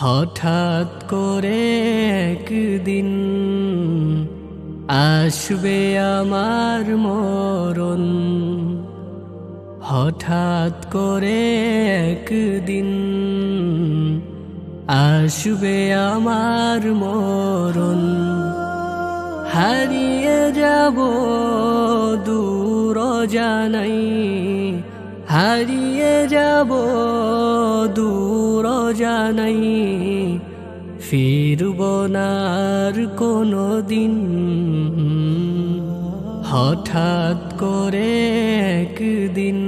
হঠাৎ করে একদিন আসবে আমার মরণ। হঠাৎ করে একদিন আসবে আমার মরণ। হারিয়ে যাব দূর জানাই হারিয়ে যাব দূর জানাই, ফিরব নার কোনো দিন হঠাৎ করে একদিন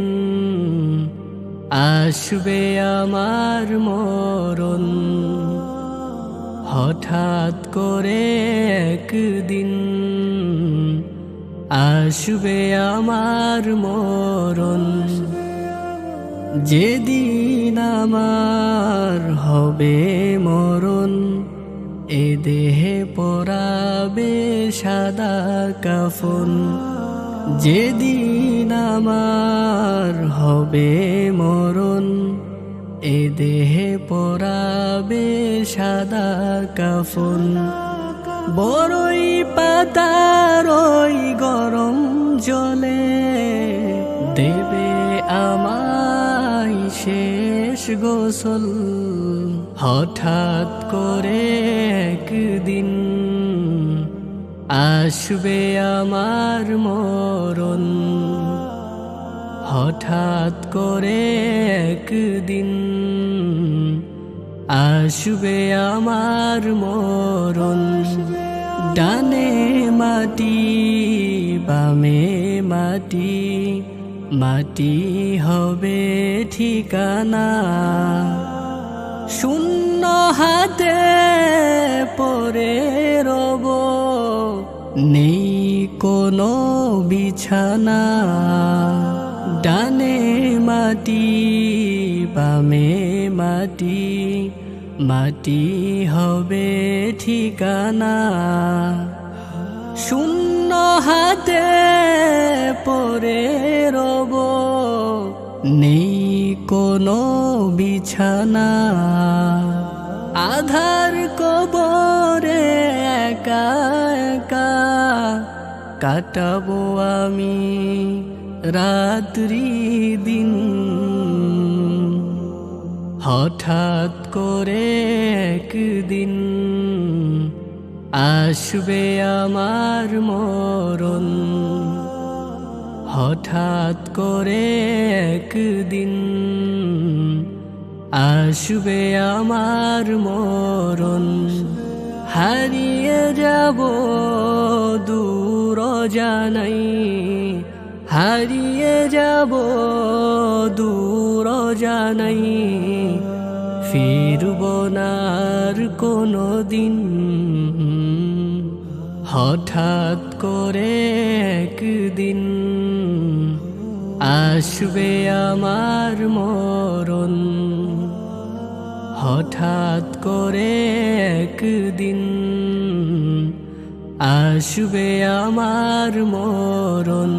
আসবে আমার মরণ। হঠাৎ করে একদিন আসবে আমার মরণ। যেদিন আমার হবে মরণ, এ দেহে পরাবে সাদা কাফন। যেদিন আমার হবে মরণ, এ দেহে পরাবে সাদা কাফন। বড়ই পাতার ওই গরম জলে দেবে আমায় শেষ গোসল হঠাৎ করে একদিন আসবে আমার মরণ। হঠাৎ করে একদিন আসবে আমার মরণ। ডানে মাটি, বামে মাটি মাটি হবে ঠিকানা। শূন্য হাতে পরে রব, নেই কোনো বিছানা। ডানে মাটি, বামে মাটি মাটি হবে ঠিকানা। শূন্য হাতে পরে রব, নেই কোনো বিছানা। আধার কবরে একা একা কাটাবো আমি রাত্রি দিন। হঠাৎ করে একদিন আসবে আমার মরণ। হঠাৎ করে একদিন আসবে আমার মরণ। হারিয়ে যাব দূর জানাই হারিয়ে যাব দূর জানাই ফিরব নার কোনো দিন হঠাৎ করে একদিন আসবে আমার মরণ। হঠাৎ করে একদিন আসবে আমার মরণ।